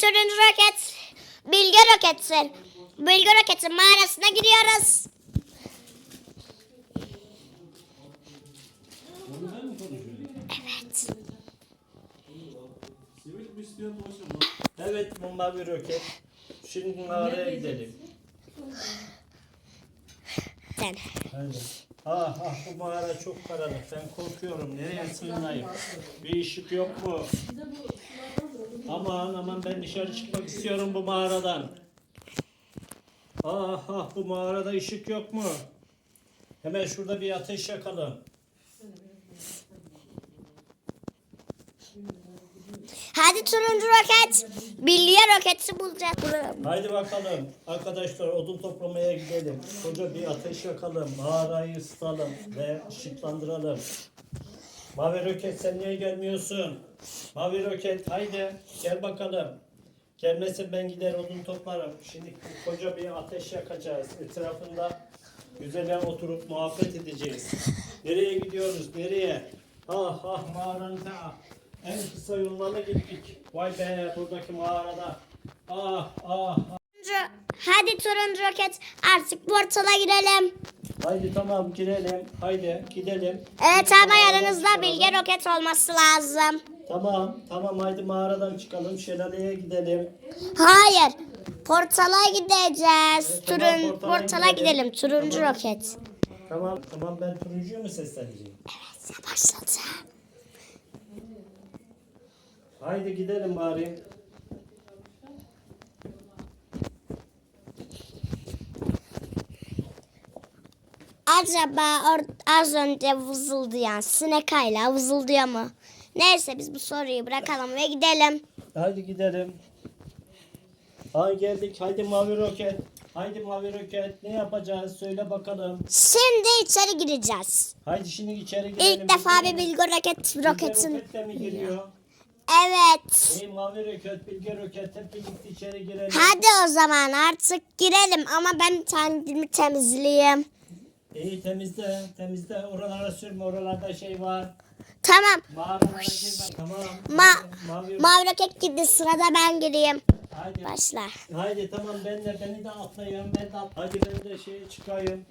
turuncu roket. Bilge roketi. Bilge roketi mağarasına giriyoruz. Evet. Evet bu mavi roket. Şimdi mağaraya gidelim. Sen. Hadi. Ah ah bu mağara çok karanlık. Ben korkuyorum. Nereye sığınayım? Bir ışık yok mu? Aman aman ben dışarı çıkmak istiyorum bu mağaradan. Ah ah bu mağarada ışık yok mu? Hemen şurada bir ateş yakalım. Hadi turuncu roket. Bilge roketi bulacağız. Haydi bakalım arkadaşlar odun toplamaya gidelim. Koca bir ateş yakalım. Mağarayı ısıtalım ve ışıklandıralım. Mavi roket sen niye gelmiyorsun? Mavi roket haydi gel bakalım. Gelmesin ben gider odun toplarım. Şimdi koca bir ateş yakacağız. Etrafında güzel oturup muhabbet edeceğiz. Nereye gidiyoruz? Nereye? Ah ah mağaranın ta en kısa yollarına gittik. Vay be buradaki mağarada. Ah ah Turuncu, hadi turuncu roket artık portala girelim. Haydi tamam girelim. Haydi gidelim. Evet ama yanınızda bilge roket olması lazım. Tamam tamam haydi mağaradan çıkalım. Şelaleye gidelim. Hayır. Portala gideceğiz. Evet, tamam, Turun, portala portala gidelim. gidelim. Turuncu Tamam. roket. Tamam tamam ben turuncuyu mu sesleneceğim? Evet başladı. Haydi gidelim bari. Acaba az önce vızıldayan sinek hala vızıldıyor mu? Neyse biz bu soruyu bırakalım ve gidelim. Haydi gidelim. Ay geldik. Haydi mavi roket. Haydi mavi roket. Ne yapacağız? Söyle bakalım. Şimdi içeri gireceğiz. Haydi şimdi içeri girelim. İlk defa bir bilge roket Bilge roketin. roket de mi giriyor? Evet. Ey mavi roket, bilge roket hep birlikte içeri girelim. Hadi o zaman artık girelim ama ben kendimi temizleyeyim. İyi temizle, temizle. Oralara sürme, oralarda şey var. Tamam. Mağaralara girme, tamam. Ma mavi, Mavi roket gitti sırada ben gireyim. haydi, Başla. haydi tamam ben de beni de atlayayım, ben de at- Haydi ben de şeye çıkayım.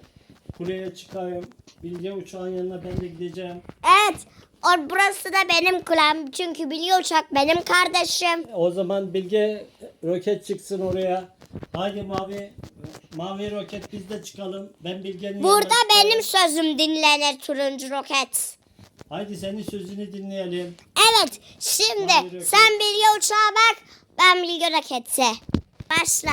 Kuleye çıkayım. Bilge uçağın yanına ben de gideceğim. Evet. O, burası da benim kulem. Çünkü biliyor uçak benim kardeşim. O zaman Bilge roket çıksın oraya. Haydi mavi, mavi roket biz de çıkalım. Ben Bilge'nin Burada yanına benim sözüm dinlenir turuncu roket. Haydi senin sözünü dinleyelim. Evet. Şimdi sen bilgi uçağa bak. Ben bilgi rokete. Başla.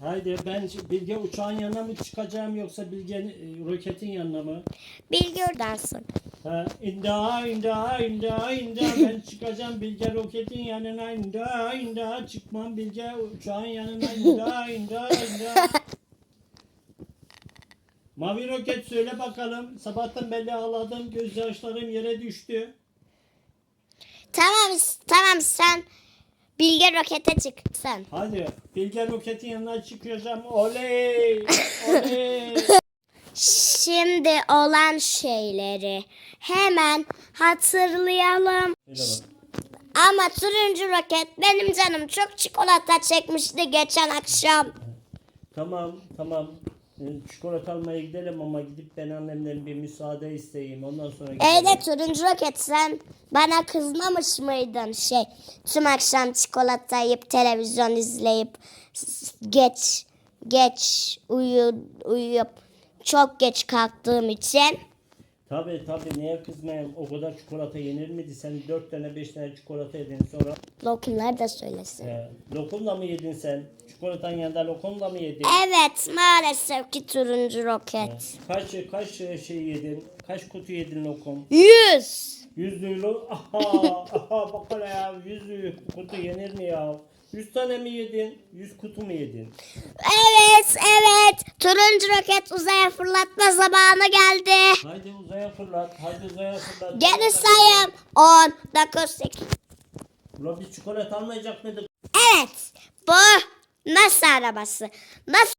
Haydi ben Bilge uçağın yanına mı çıkacağım yoksa Bilge'nin e, roketin yanına mı? Bilgi oransın. Ha, inda inda inda inda ben çıkacağım Bilge roketin yanına inda inda çıkmam Bilge uçağın yanına inda inda inda. Mavi roket söyle bakalım. Sabahtan belli ağladım gözyaşlarım yere düştü. Tamam tamam sen bilgi rokete çık sen. Hadi Bilge roketin yanına çıkacağım. Oley! Oley! Şimdi olan şeyleri hemen hatırlayalım. Ama turuncu roket benim canım çok çikolata çekmişti geçen akşam. Tamam, tamam. Ee, Çikolata almaya gidelim ama gidip ben annemden bir müsaade isteyeyim. Ondan sonra gidelim. Evet turuncu roket sen bana kızmamış mıydın şey tüm akşam çikolata yiyip televizyon izleyip geç geç uyu, uyuyup çok geç kalktığım için Tabii tabii niye kızmayayım? O kadar çikolata yenir miydi? Sen dört tane beş tane çikolata yedin sonra. lokumlar da söylesin. E, lokumla mı yedin sen? Çikolatanın yanında lokumla mı yedin? Evet maalesef ki turuncu roket. Kaç kaç şey yedin? Kaç kutu yedin lokum? Yüz. Yüz lo Aha, aha bak hele ya. Yüz kutu yenir mi ya? Yüz tane mi yedin? Yüz kutu mu yedin? Evet evet turuncu roket uzaya fırlatma zamanı geldi. Haydi uzaya fırlat. Haydi uzaya fırlat. Geri sayım 10, 9, 8. Ulan biz çikolata almayacak mıydık? Evet bu nasıl arabası? Nasıl